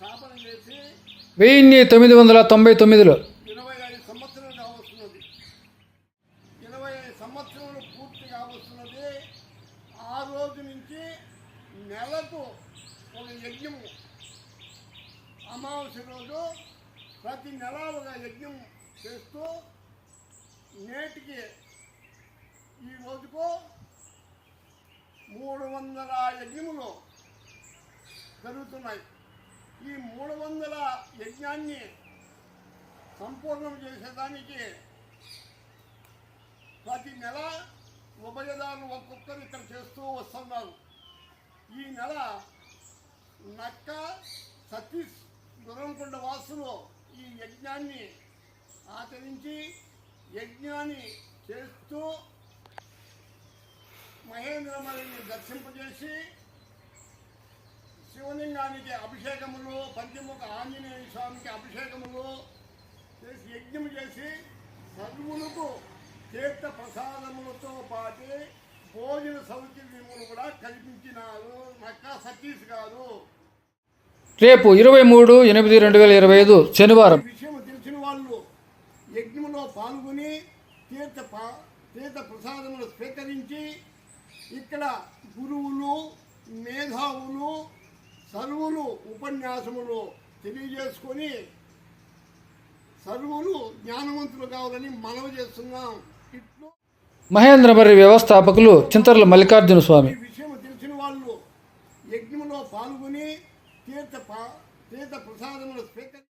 స్థాపన చేసి వెయ్యిన్ని తొమ్మిది వందల తొంభై తొమ్మిదిలో. ఇరవై ఐదు సంవత్సరాలు కావస్తున్నది. ఇరవై ఐదు సంవత్సరాలు పూర్తి కావస్తున్నది. ఆ రోజు నుంచి నెలకు ఒక యజ్ఞము. అమావాస్య రోజు ప్రతి నెల ఒక యజ్ఞం చేస్తూ నేటికి ఈ రోజుకు మూడు వందల యజ్ఞములు జరుగుతున్నాయి. ఈ మూడు వందల యజ్ఞాన్ని సంపూర్ణం చేసేదానికి ప్రతి నెల ఉభయదారులు ఒక్కొక్కరు ఇక్కడ చేస్తూ వస్తున్నారు. ఈ నెల నక్క సతీష్ గుర్రంకొండ వాసులు ఈ యజ్ఞాన్ని ఆచరించి యజ్ఞాన్ని చేస్తూ మహేంద్రమణిని దర్శింపజేసి శివలింగానికి అభిషేకములు పంచముఖ ఆంజనేయ స్వామికి అభిషేకములు చేసి యజ్ఞం చేసి సర్వులకు తీర్థ ప్రసాదములతో పాటు భోజన సౌకర్యములు కూడా కల్పించినారు నక్కా సతీష్ గారు. రేపు ఇరవై మూడు ఎనిమిది రెండు వేల ఇరవై ఐదు శనివారం. విషయం తెలిసిన వాళ్ళు యజ్ఞంలో పాల్గొని తీర్థ తీర్థ ప్రసాదములు స్వీకరించి ఇక్కడ గురువులు మేధావులు సర్వులు ఉపన్యాసములు తెలియజేసుకొని సర్వులు జ్ఞానవంతులు కావాలని మనవి చేస్తున్నాం. ఇట్లు మహేంద్రమర్రి వ్యవస్థాపకులు చింతర్ల మల్లికార్జున స్వామి. ఈ విషయం తెలిసిన వాళ్ళు యజ్ఞంలో పాల్గొని తీర్థ పా- తీర్థ ప్రసాదములు స్వీకరించి